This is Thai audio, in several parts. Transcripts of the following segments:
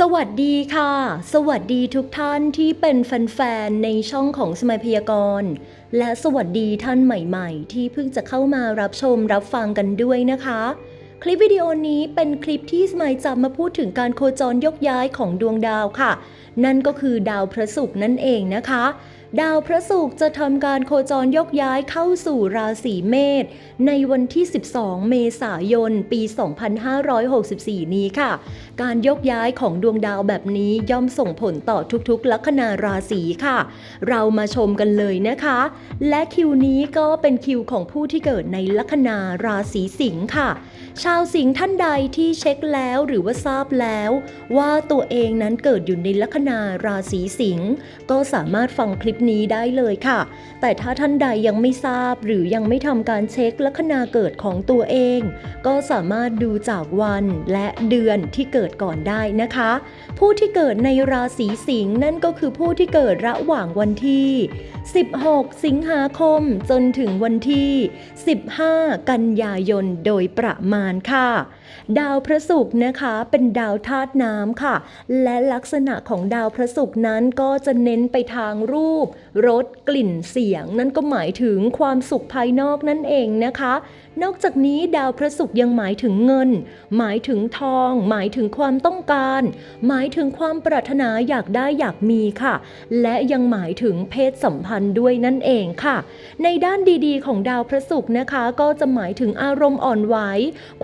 สวัสดีค่ะ สวัสดีทุกท่านที่เป็นแฟนๆ ในช่องของสมัยพยากรณ์ และสวัสดีท่านใหม่ๆ ที่เพิ่งจะเข้ามารับชมรับฟังกันด้วยนะคะ คลิปวิดีโอนี้เป็นคลิปที่สมัยจะมาพูดถึงการโคจรยกย้ายของดวงดาวค่ะ นั่นก็คือดาวพระศุกร์นั่นเองนะคะ ดาวพระศุกร์จะทำการโคจรยกย้ายเข้าสู่ราศีเมษในวันที่ 12 เมษายน ปี 2564 นี้ค่ะ การยกย้ายของดวงดาวแบบนี้ย่อมส่งผลต่อทุกๆ ลัคนาราศีค่ะ เรามาชมกันเลยนะคะ และคิวนี้ก็เป็นคิวของผู้ที่เกิดในลัคนาราศีสิงค์ค่ะ ชาวสิงห์ท่านใดที่เช็คแล้วหรือว่าทราบแล้ว ว่าตัวเองนั้นเกิดอยู่ในลัคนาราศีสิงห์ก็สามารถฟังคลิปนี้ได้เลยค่ะ แต่ถ้าท่านใดยังไม่ทราบหรือยังไม่ทำการเช็คลัคนาเกิดของตัวเอง ก็สามารถดูจากวันและเดือนที่เกิดก่อนได้นะคะ ผู้ที่เกิดในราศีสิงห์นั่นก็คือผู้ที่เกิดระหว่างวันที่ 16 สิงหาคมจนถึงวันที่ 15 กันยายนโดยประมาณค่ะ ดาวพระศุกร์นะคะเป็นดาวธาตุน้ำค่ะ และลักษณะของดาวพระศุกร์นั้นก็จะเน้นไปทางรูปรสกลิ่นเสียง นั่นก็หมายถึงความสุขภายนอกนั่นเองนะคะ นอกจากนี้ดาวพระศุกร์ยังหมายถึงเงิน หมายถึงทอง หมายถึงความต้องการ หมายถึงความปรารถนาอยากได้อยากมีค่ะ และยังหมายถึงเพศสัมพันธ์ด้วยนั่นเองค่ะ ในด้านดีๆ ของดาวพระศุกร์นะคะ ก็จะหมายถึงอารมณ์อ่อนไหว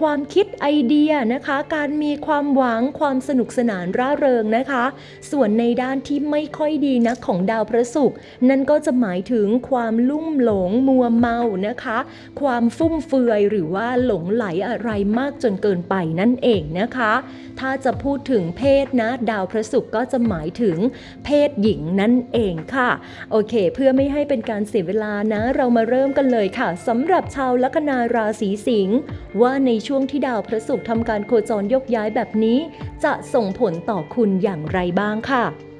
ความคิดไอเดียนะคะ การมีความหวังความสนุกสนานร่าเริงนะคะ ส่วนในด้านที่ไม่ค่อยดีนะของดาวพระศุกร์นั่นก็จะหมายถึงความลุ่มหลงมัวเมานะคะ ความฟุ่มเฟือยหรือว่าหลงไหลอะไรมากจนเกินไปนั่นเองนะคะ ถ้าจะพูดถึงเพศนะ ดาวพระศุกร์ก็จะหมายถึงเพศหญิงนั่นเองค่ะ โอเค เพื่อไม่ให้เป็นการเสียเวลานะ เรามาเริ่มกันเลยค่ะสำหรับชาวลัคนาราศีสิงห์ว่าในช่วงที่ดาวพระศุกร์ทำการโคจรยกย้ายแบบนี้ จะส่งผลต่อคุณอย่างไรบ้างค่ะ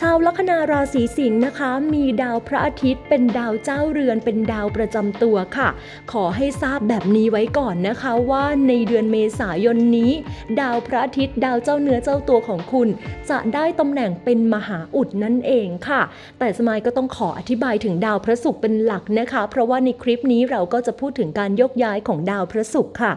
ชาวลัคนาราศีสิงห์นะคะ มีดาวพระอาทิตย์ เป็นดาวเจ้าเรือนเป็นดาวประจำตัวค่ะ ขอให้ทราบแบบนี้ไว้ก่อนนะคะว่าในเดือนเมษายนนี้ ดาวพระอาทิตย์ ดาวเจ้าเนื้อเจ้าตัวของคุณ จะได้ตำแหน่งเป็นมหาอุดนั่นเองค่ะ แต่สมายก็ต้องขออธิบายถึงดาวพระศุกร์เป็นหลักนะคะ เพราะว่าในคลิปนี้เราก็จะพูดถึงการยกย้ายของดาวพระศุกร์ค่ะ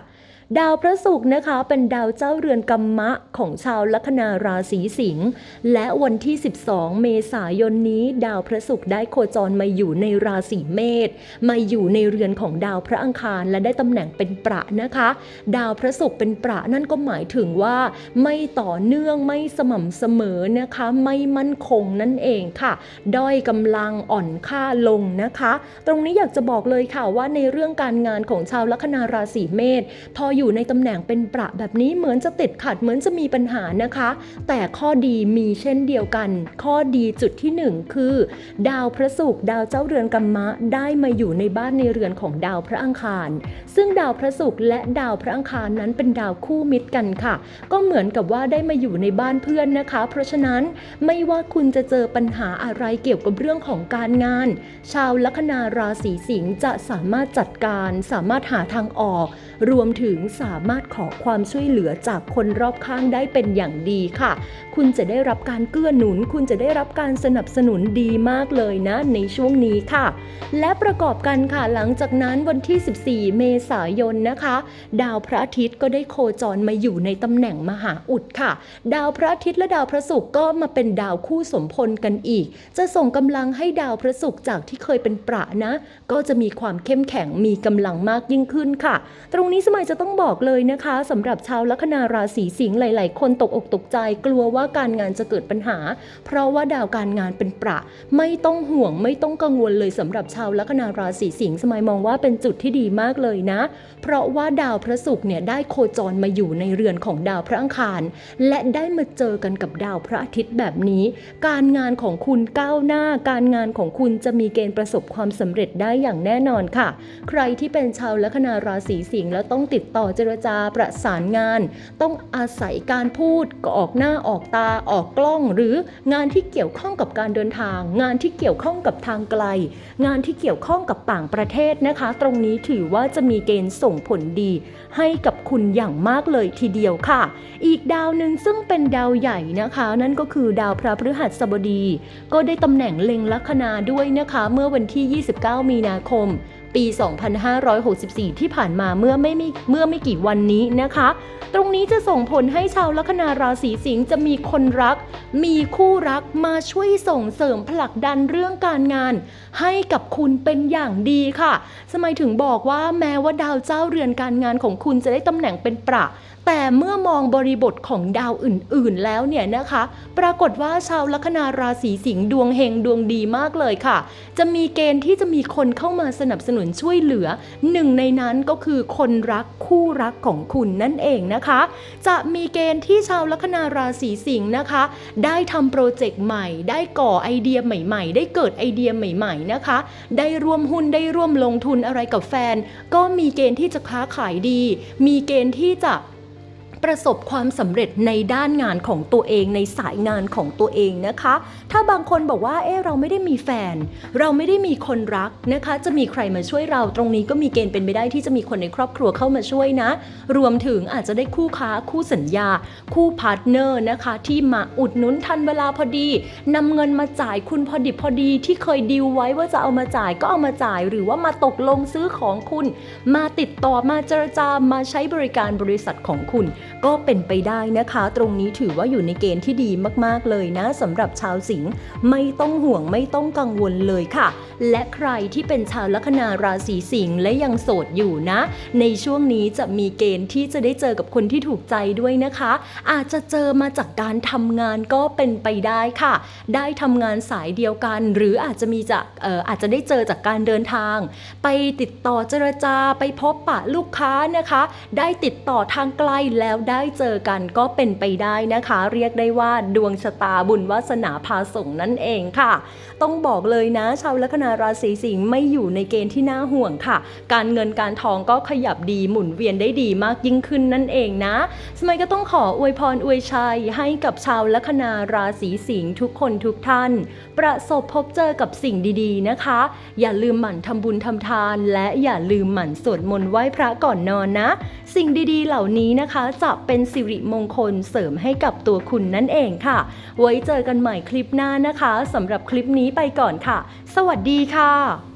ดาวพระศุกร์นะคะเป็นดาวเจ้าเรือนกัมมะของชาวลัคนาราศีสิงห์และวันที่ 12 เมษายนนี้ ดาวพระศุกร์ได้โคจรมาอยู่ในราศีเมษมาอยู่ในเรือนของดาวพระอังคารและได้ตำแหน่งเป็นประนะคะ ดาวพระศุกร์เป็นประนั่นก็หมายถึงว่า ไม่ต่อเนื่องไม่สม่ำเสมอนะคะ ไม่มั่นคงนั่นเองค่ะ ด้อยกำลังอ่อนค่าลงนะคะ ตรงนี้อยากจะบอกเลยค่ะว่าในเรื่องการงานของชาวลัคนาราศีเมษพออยู่ในตำแหน่งเป็นประแบบนี้เหมือนจะติดขัดเหมือนจะมีปัญหานะคะ แต่ข้อดีมีเช่นเดียวกัน ข้อดีจุดที่หนึ่งคือ ดาวพระศุกร์ดาวเจ้าเรือนกัมมะได้มาอยู่ในบ้านในเรือนของดาวพระอังคาร ซึ่งดาวพระศุกร์และดาวพระอังคารนั้นเป็นดาวคู่มิตรกันค่ะ ก็เหมือนกับว่าได้มาอยู่ในบ้านเพื่อนนะคะ เพราะฉะนั้นไม่ว่าคุณจะเจอปัญหาอะไรเกี่ยวกับเรื่องของการงาน ชาวลัคนาราศีสิงห์จะสามารถจัดการ สามารถหาทางออก รวมถึงสามารถขอความช่วยเหลือจากคนรอบข้างได้เป็นอย่างดีค่ะ คุณจะได้รับการเกื้อหนุน คุณจะได้รับการสนับสนุนดีมากเลยนะในช่วงนี้ค่ะ และประกอบกันค่ะหลังจากนั้นวันที่ 14 เมษายนนะคะ ดาวพระอาทิตย์ก็ได้โคจรมาอยู่ในตำแหน่งมหาอุดค่ะ ดาวพระอาทิตย์และดาวพระศุกร์ก็มาเป็นดาวคู่สมพลกันอีก จะส่งกำลังให้ดาวพระศุกร์จากที่เคยเป็นประนะ ก็จะมีความเข้มแข็งมีกำลังมากยิ่งขึ้นค่ะ ตรงนี้สมัยจะต้องบอกเลยนะคะสำหรับชาวลัคนาราศีสิงห์หลาย ๆ คนตกอกตกใจกลัวว่าการงานจะเกิดปัญหา เพราะว่าดาวการงานเป็นประ ไม่ต้องห่วงไม่ต้องกังวลเลยสำหรับชาวลัคนาราศีสิงห์สมัยมองว่าเป็นจุดที่ดีมากเลยนะ เพราะว่าดาวพระศุกร์เนี่ยได้โคจรมาอยู่ในเรือนของดาวพระอังคาร และได้มาเจอกันกับดาวพระอาทิตย์แบบนี้ การงานของคุณก้าวหน้า การงานของคุณจะมีเกณฑ์ประสบความสำเร็จได้อย่างแน่นอนค่ะ ใครที่เป็นชาวลัคนาราศีสิงห์แล้วต้องติดต่ออเจรจาประสานงาน ต้องอาศัยการพูดก็ออกหน้าออกตาออกกล้อง หรืองานที่เกี่ยวข้องกับการเดินทาง งานที่เกี่ยวข้องกับทางไกล งานที่เกี่ยวข้องกับต่างประเทศนะคะ ตรงนี้ถือว่าจะมีเกณฑ์ส่งผลดี ให้กับคุณอย่างมากเลยทีเดียวค่ะ อีกดาวหนึ่งซึ่งเป็นดาวใหญ่นะคะ นั่นก็คือดาวพระพฤหัสบดี ก็ได้ตำแหน่งเล็งลัคนาด้วยนะคะ เมื่อวันที่ 29 มีนาคม ปี 2564 ที่ผ่านมาเมื่อไม่ม่เมื่อไม่กี่วันนี้นะคะ ตรงนี้จะส่งผลให้ชาวลัคนาราศีสิงห์จะมีคนรัก มีคู่รักมาช่วยส่งเสริมผลักดันเรื่องการงาน ให้กับคุณเป็นอย่างดีค่ะ สมัยถึงบอกว่าแม้ว่าดาวเจ้าเรือนการงานของคุณจะได้ตำแหน่งเป็นประ แต่เมื่อมองบริบทของดาวอื่นๆแล้วเนี่ยนะคะ ปรากฏว่าชาวลัคนาราศีสิงห์ดวงเฮงดวงดีมากเลยค่ะ จะมีเกณฑ์ที่จะมีคนเข้ามาสนับสนุนช่วยเหลือ หนึ่งในนั้นก็คือคนรักคู่รักของคุณนั่นเองนะคะ จะมีเกณฑ์ที่ชาวลัคนาราศีสิงห์นะคะ ได้ทำโปรเจกต์ใหม่ ได้ก่อไอเดียใหม่ ๆ ได้เกิดไอเดียใหม่ ๆนะคะ ได้ร่วมหุ้นได้ร่วมลงทุนอะไรกับแฟน ก็มีเกณฑ์ที่จะค้าขายดี มีเกณฑ์ที่จะ ประสบความสำเร็จในด้านงานของตัวเองในสายงานของตัวเองนะคะ ถ้าบางคนบอกว่าเอ๊ะเราไม่ได้มีแฟน เราไม่ได้มีคนรักนะคะ จะมีใครมาช่วยเราตรงนี้ก็มีเกณฑ์เป็นไปได้ที่จะมีคนในครอบครัวเข้ามาช่วยนะ รวมถึงอาจจะได้คู่ค้าคู่สัญญา คู่พาร์ทเนอร์นะคะ ที่มาอุดหนุนทันเวลาพอดีนำเงินมาจ่ายคุณพอดิบพอดีที่เคยดีลไว้ว่าจะเอามาจ่ายก็เอามาจ่าย หรือว่ามาตกลงซื้อของคุณ มาติดต่อมาเจรจามาใช้บริการบริษัทของคุณ ก็เป็นไปได้นะคะ ตรงนี้ถือว่าอยู่ในเกณฑ์ที่ดีมากๆเลยนะสำหรับชาวสิงห์ไม่ต้องห่วงไม่ต้องกังวลเลยค่ะ และใครที่เป็นชาวลัคนาราศีสิงห์และยังโสดอยู่นะ ในช่วงนี้จะมีเกณฑ์ที่จะได้เจอกับคนที่ถูกใจด้วยนะคะ อาจจะเจอมาจากการทำงานก็เป็นไปได้ค่ะ ได้ทำงานสายเดียวกัน หรืออาจจะมีจากเอ่ออาจจะได้เจอจากการเดินทาง ไปติดต่อเจรจาไปพบปะลูกค้านะคะ ได้ติดต่อทางไกลแล้วได้ได้เจอกันก็เป็นไปได้นะคะ เรียกได้ว่าดวงชะตาบุญวาสนาพาส่งนั่นเองค่ะ ต้องบอกเลยนะ ชาวลัคนาราศีสิงห์ไม่อยู่ในเกณฑ์ที่น่าห่วงค่ะ การเงินการทองก็ขยับดีหมุนเวียนได้ดีมากยิ่งขึ้นนั่นเองนะสมัยก็ต้องขออวยพรอวยชัยให้กับชาวลัคนาราศีสิงห์ทุกคนทุกท่าน ประสบพบเจอกับสิ่งดีๆนะคะ อย่าลืมหมั่นทำบุญทำทาน และอย่าลืมหมั่นสวดมนต์ไหว้พระก่อนนอนนะ สิ่งดีๆ เหล่านี้นะคะจะเป็นสิริมงคลเสริมให้กับตัวคุณนั่นเองค่ะ ไว้เจอกันใหม่คลิปหน้านะคะสำหรับคลิปนี้ไปก่อนค่ะ สวัสดีค่ะ